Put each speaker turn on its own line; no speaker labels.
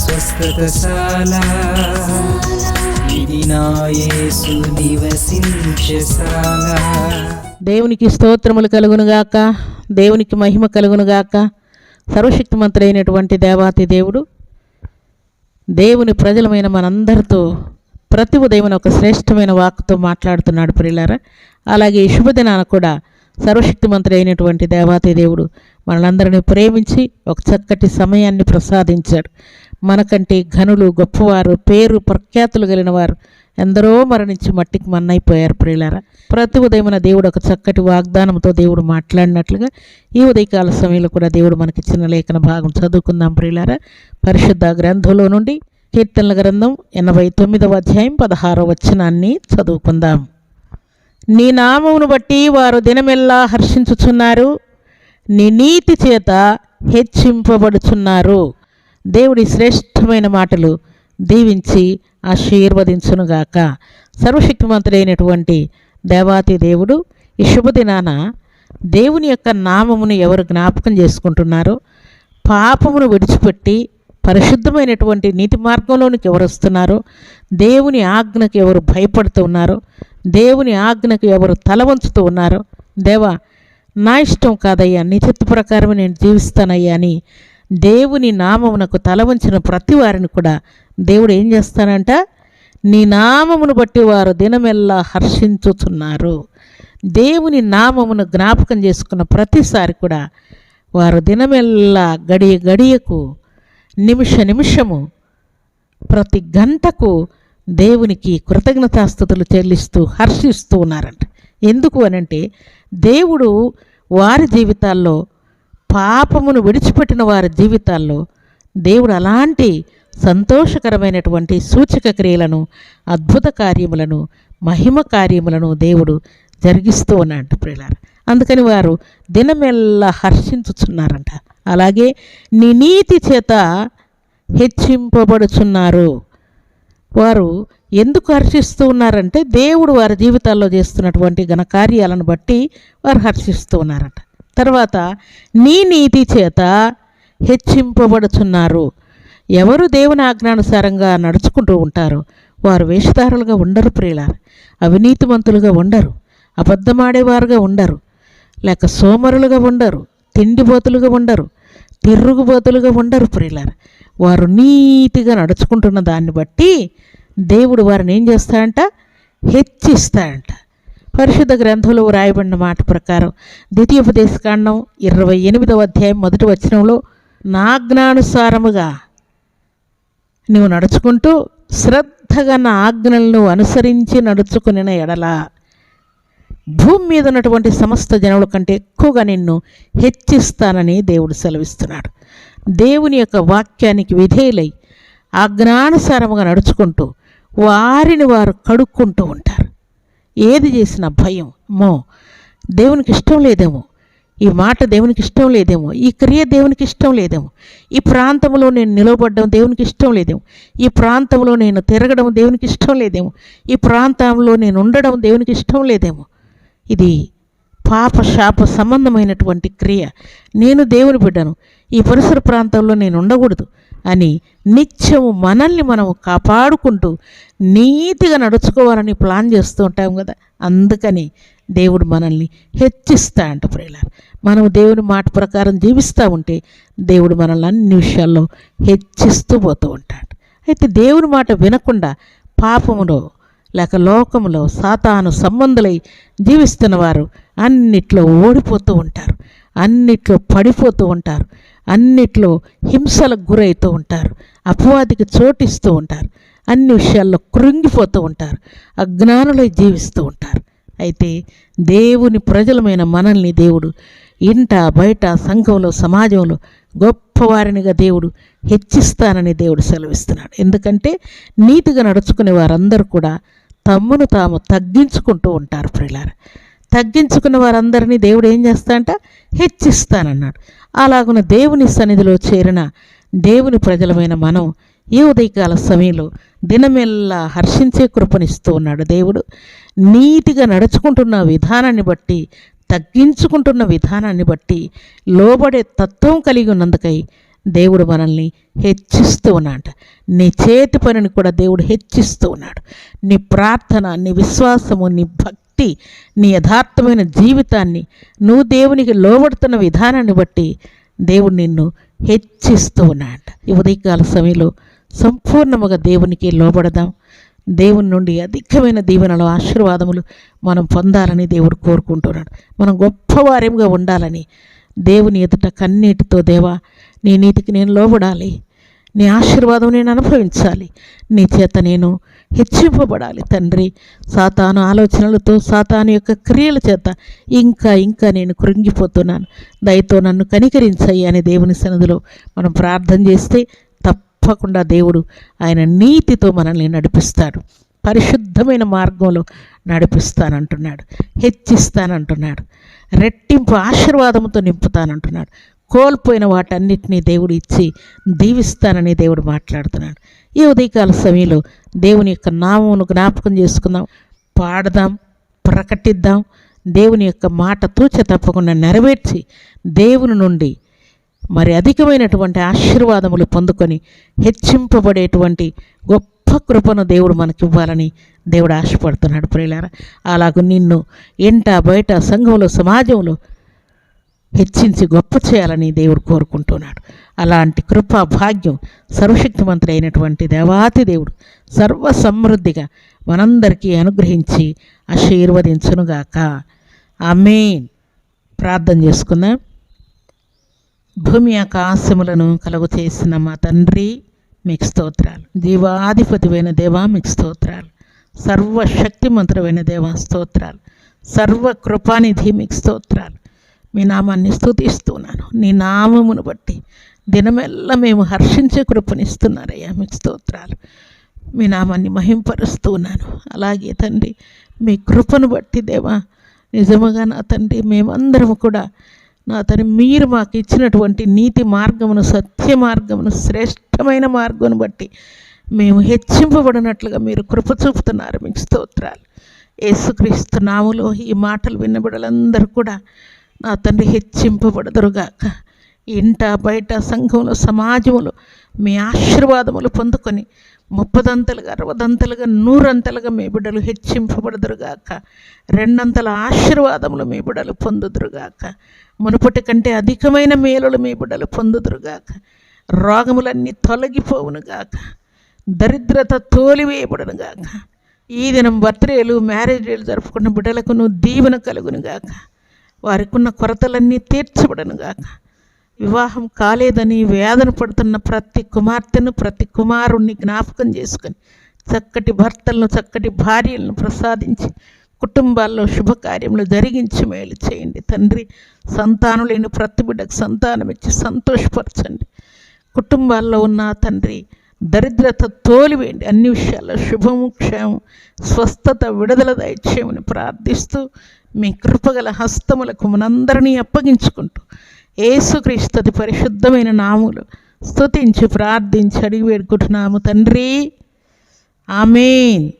స్వస్థతశాల. ఇది నా యేసు నివసించశాల
దేవునికి స్తోత్రములు కలుగునుగాక దేవునికి మహిమ కలుగునుగాక సర్వశక్తిమంతుడైనటువంటి దేవాతి దేవుడు దేవుని ప్రజలమైన మనందరితో ప్రతి ఉదయం ఒక శ్రేష్టమైన వాక్తో మాట్లాడుతున్నాడు ప్రియులారా. అలాగే ఈ శుభదినాన కూడా సర్వశక్తిమంతుడైనటువంటి దేవాతి దేవుడు మనలందరినీ ప్రేమించి ఒక చక్కటి సమయాన్ని ప్రసాదించాడు. మనకంటే ఘనులు గొప్పవారు పేరు ప్రఖ్యాతులు కలిగిన వారు ఎందరో మరణించి మట్టికి మన్నైపోయారు ప్రియులారా. ప్రతి ఉదయమున దేవుడు ఒక చక్కటి వాగ్దానంతో దేవుడు మాట్లాడినట్లుగా ఈ ఉదయకాల సమయంలో కూడా దేవుడు మనకిచ్చిన లేఖన భాగం చదువుకుందాం ప్రియులారా. పరిశుద్ధ గ్రంథంలో నుండి కీర్తనల గ్రంథం ఎనభై తొమ్మిదవ అధ్యాయం పదహారవ వచనాన్ని చదువుకుందాం. నీ నామమును బట్టి వారు దినమెల్లా హర్షించుచున్నారు. నీ నీతి చేత హెచ్చింపబడుచున్నారు. దేవుడి శ్రేష్టమైన మాటలు దీవించి ఆశీర్వదించునుగాక. సర్వశక్తిమంతుడైనటువంటి దేవాతి దేవుడు ఈ శుభదినాన దేవుని యొక్క నామమును ఎవరు జ్ఞాపకం చేసుకుంటున్నారో పాపమును విడిచిపెట్టి పరిశుద్ధమైనటువంటి నీతి మార్గంలోనికి ఎవరు వస్తున్నారో దేవుని ఆజ్ఞకు ఎవరు భయపడుతూ ఉన్నారో దేవుని ఆజ్ఞకు ఎవరు తల వంచుతూ ఉన్నారో దేవా నా ఇష్టం కాదయ్యా నీ చిత్త ప్రకారం నేను జీవిస్తానయ్యా అని దేవుని నామమునకు తల వంచిన ప్రతి వారిని కూడా దేవుడు ఏం చేస్తానంట నీ నామమును బట్టి వారు దినమెల్లా హర్షించుచున్నారు దేవుని నామమును జ్ఞాపకం చేసుకున్న ప్రతిసారి కూడా వారు దినమెల్లా గడియ గడియకు నిమిష నిమిషము ప్రతి గంటకు దేవునికి కృతజ్ఞతాస్థుతులు చెల్లిస్తూ హర్షిస్తూ ఉన్నారంట. ఎందుకు అనంటే దేవుడు వారి జీవితాల్లో పాపమును విడిచిపెట్టిన వారి జీవితాల్లో దేవుడు అలాంటి సంతోషకరమైనటువంటి సూచక క్రియలను అద్భుత కార్యములను మహిమ కార్యములను దేవుడు జరిగిస్తూ ఉన్నాడు ప్రియులారు. అందుకని వారు దినమెల్లా హర్షించుచున్నారంట. అలాగే నీ నీతి చేత హెచ్చింపబడుచున్నారు. వారు ఎందుకు హర్షిస్తూ ఉన్నారంటే దేవుడు వారి జీవితాల్లో చేస్తున్నటువంటి ఘనకార్యాలను బట్టి వారు హర్షిస్తూ ఉన్నారట. తర్వాత నీ నీతి చేత హెచ్చింపబడుచున్నారు. ఎవరు దేవుని ఆజ్ఞానుసారంగా నడుచుకుంటూ ఉంటారో వారు వేషధారులుగా ఉండరు ప్రియులారు. అవినీతిమంతులుగా ఉండరు. అబద్ధమాడేవారుగా ఉండరు. లేక సోమరులుగా ఉండరు. తిండిబోతులుగా ఉండరు. తిరుగుబోతులుగా ఉండరు ప్రియులారు. వారు నీతిగా నడుచుకుంటున్న దాన్ని బట్టి దేవుడు వారిని ఏం చేస్తాడంట? హెచ్చిస్తాడంట. పరిశుద్ధ గ్రంథంలో వ్రాయబడిన మాట ప్రకారం ద్వితీయోపదేశకాండం ఇరవై ఎనిమిదవ అధ్యాయం మొదటి వచనంలో నాజ్ఞానుసారముగా నువ్వు నడుచుకుంటూ శ్రద్ధగా నా ఆజ్ఞలను అనుసరించి నడుచుకుని ఎడల భూమి మీద ఉన్నటువంటి సమస్త జనుల కంటే ఎక్కువగా నిన్ను హెచ్చిస్తానని దేవుడు సెలవిస్తున్నాడు. దేవుని యొక్క వాక్యానికి విధేయులై అజ్ఞానుసారముగా నడుచుకుంటూ వారిని వారు కడుక్కుంటూ ఉంటారు. ఏది చేసిన భయం. మో దేవునికి ఇష్టం లేదేమో. ఈ మాట దేవునికి ఇష్టం లేదేమో. ఈ క్రియ దేవునికి ఇష్టం లేదేమో. ఈ ప్రాంతంలో నేను నిలబడడం దేవునికి ఇష్టం లేదేమో. ఈ ప్రాంతంలో నేను తిరగడం దేవునికి ఇష్టం లేదేమో. ఈ ప్రాంతంలో నేను ఉండడం దేవునికి ఇష్టం లేదేమో. ఇది పాప శాప సంబంధమైనటువంటి క్రియ. నేను దేవుని బిడ్డను. ఈ పరిసర ప్రాంతంలో నేను ఉండకూడదు అని నిత్యము మనల్ని మనం కాపాడుకుంటూ నీతిగా నడుచుకోవాలని ప్లాన్ చేస్తూ ఉంటాం కదా. అందుకని దేవుడు మనల్ని హెచ్చిస్తా అంట ప్రియులారు. మనం దేవుని మాట ప్రకారం జీవిస్తూ ఉంటే దేవుడు మనల్ని అన్ని విషయాల్లో హెచ్చిస్తూ పోతూ ఉంటాడు. అయితే దేవుని మాట వినకుండా పాపములో లేక లోకములో సాతాను సంబంధులై జీవిస్తున్న వారు అన్నిట్లో ఓడిపోతూ ఉంటారు. అన్నిట్లో పడిపోతూ ఉంటారు. అన్నిట్లో హింసలకు గురవుతూ ఉంటారు అపవాదికి చోటిస్తూ ఉంటారు అన్ని విషయాల్లో కృంగిపోతూ ఉంటారు అజ్ఞానులై జీవిస్తూ ఉంటారు. అయితే దేవుని ప్రజలమైన మనల్ని దేవుడు ఇంట బయట సంఘంలో సమాజంలో గొప్పవారినిగా దేవుడు హెచ్చిస్తానని దేవుడు సెలవిస్తున్నాడు. ఎందుకంటే నీతిగా నడుచుకునే వారందరూ కూడా తమ్మును తాము తగ్గించుకుంటూ ఉంటారు ప్రియులారా. తగ్గించుకున్న వారందరినీ దేవుడు ఏం చేస్తాడంట? హెచ్చిస్తానన్నాడు. అలాగున దేవుని సన్నిధిలో చేరిన దేవుని ప్రజలమైన మనం ఈ ఉదయకాల సమయంలో దినమెల్లా హర్షించే కృపనిస్తూ ఉన్నాడు దేవుడు. నీతిగా నడుచుకుంటున్న విధానాన్ని బట్టి తగ్గించుకుంటున్న విధానాన్ని బట్టి లోబడే తత్వం కలిగి ఉన్నందుకై దేవుడు మనల్ని హెచ్చిస్తూ ఉన్నాడు నీ చేతి పనిని కూడా దేవుడు హెచ్చిస్తూ ఉన్నాడు. నీ ప్రార్థన నీ విశ్వాసము నీ భక్తి నీ యథార్థమైన జీవితాన్ని నువ్వు దేవునికి లోబడుతున్న విధానాన్ని బట్టి దేవుడు నిన్ను హెచ్చిస్తూ ఉన్నాడు ఈ ఉదయకాల సమయంలో సంపూర్ణముగా దేవునికి లోబడదాం. దేవుని నుండి అధికమైన దీవెనలు ఆశీర్వాదములు మనం పొందాలని దేవుడు కోరుకుంటున్నాడు. మనం గొప్పవార్యంగా ఉండాలని దేవుని ఎదుట కన్నీటితో దేవా నీ నీతికి నేను లోబడాలి. నీ ఆశీర్వాదం నేను అనుభవించాలి. నీ చేత నేను హెచ్చింపబడాలి తండ్రి. సాతాను ఆలోచనలతో సాతాను యొక్క క్రియల చేత ఇంకా ఇంకా నేను కృంగిపోతున్నాను. దయతో నన్ను కనికరించయ్యి అనే దేవుని సన్నిధిలో మనం ప్రార్థన చేస్తే తప్పకుండా దేవుడు ఆయన నీతితో మనల్ని నడిపిస్తాడు. పరిశుద్ధమైన మార్గంలో నడిపిస్తానంటున్నాడు. హెచ్చిస్తానంటున్నాడు. రెట్టింపు ఆశీర్వాదంతో నింపుతానంటున్నాడు. కోల్పోయిన వాటన్నిటినీ దేవుడు ఇచ్చి దీవిస్తానని దేవుడు మాట్లాడుతున్నాడు. ఈ ఉదయకాల సమయంలో దేవుని యొక్క నామమును జ్ఞాపకం చేసుకుందాం పాడదాం ప్రకటిద్దాం దేవుని యొక్క మాట తూచ తప్పకుండా నెరవేర్చి దేవుని నుండి మరి అధికమైనటువంటి ఆశీర్వాదములు పొందుకొని హెచ్చింపబడేటువంటి గొప్ప కృపను దేవుడు మనకి ఇవ్వాలని దేవుడు ఆశపడుతున్నాడు ప్రియులారా. అలాగ నిన్ను ఇంట బయట సంఘంలో సమాజంలో హెచ్చించి గొప్ప చేయాలని దేవుడు కోరుకుంటున్నాడు. అలాంటి కృపా భాగ్యం సర్వశక్తిమంతుడు అయినటువంటి దేవాతి దేవుడు సర్వ సమృద్ధిగా మనందరికీ అనుగ్రహించి ఆశీర్వదించునుగాక. ఆమేన్. ప్రార్థన చేసుకుందాం. భూమి ఆకాశములను కలుగు చేసిన మా తండ్రి మీకు స్తోత్రాలు. జీవాధిపతివైన దేవా మీకు స్తోత్రాలు. సర్వశక్తిమంతుడైన దేవా స్తోత్రాలు. సర్వ కృపానిధి మీకు స్తోత్రాలు. మీ నామాన్ని స్థుతిస్తున్నాను నీ నామమును బట్టి దినమెల్లా మేము హర్షించే కృపనిస్తున్నారయ్యా. మీకు స్తోత్రాలు. మీ నామాన్ని మహింపరుస్తూ ఉన్నాను అలాగే తండ్రి మీ కృపను బట్టి దేవా నిజముగా నా తండ్రి మేమందరము కూడా నా తండ్రి మీరు మాకు ఇచ్చినటువంటి నీతి మార్గమును సత్య మార్గమును శ్రేష్టమైన మార్గమును బట్టి మేము హెచ్చింపబడినట్లుగా మీరు కృప చూపుతున్నారు. మీకు స్తోత్రాలు. యేసుక్రీస్తు నాములో ఈ మాటలు విన్నబడలందరూ కూడా నా తండ్రి హెచ్చింపబడదురుగాక. ఇంట బయట సంఘంలో సమాజంలో మీ ఆశీర్వాదములు పొందుకొని ముప్పదంతలుగా అరవదంతలుగా నూరంతలుగా మీ బిడ్డలు హెచ్చింపబడదురుగాక. రెండంతల ఆశీర్వాదములు మీ బిడ్డలు పొందుదురుగాక. మునుపటి కంటే అధికమైన మేలులు మీ బిడ్డలు పొందుదురుగాక. రోగములన్నీ తొలగిపోవునుగాక. దరిద్రత తోలివేయబడునుగాక. ఈ దినం బర్త్డేలు మ్యారేజ్ డేలు జరుపుకున్న బిడ్డలకు నువ్వు దీవెన కలుగునుగాక. వారికున్న కొరతలన్నీ తీర్చబడనుగాక వివాహం కాలేదని వేదన పడుతున్న ప్రతి కుమార్తెను ప్రతి కుమారుణ్ణి జ్ఞాపకం చేసుకొని చక్కటి భర్తలను చక్కటి భార్యలను ప్రసాదించి కుటుంబాల్లో శుభకార్యములు జరిగించి మేలు చేయండి. తండ్రి సంతానం లేని ప్రతి బిడ్డకు సంతానం ఇచ్చి సంతోషపరచండి. కుటుంబాల్లో ఉన్న తండ్రి దరిద్రత తోలివేయండి. అన్ని విషయాల్లో శుభము క్షేమం స్వస్థత విడుదల దయచేయమని ప్రార్థిస్తూ మీ కృపగల హస్తములకు మనందరినీ అప్పగించుకుంటూ ఏసుక్రీస్తుది పరిశుద్ధమైన నాములు స్తుతించి ప్రార్థించి అడిగి వేడుకుంటున్నాము తండ్రి. ఆమెన్.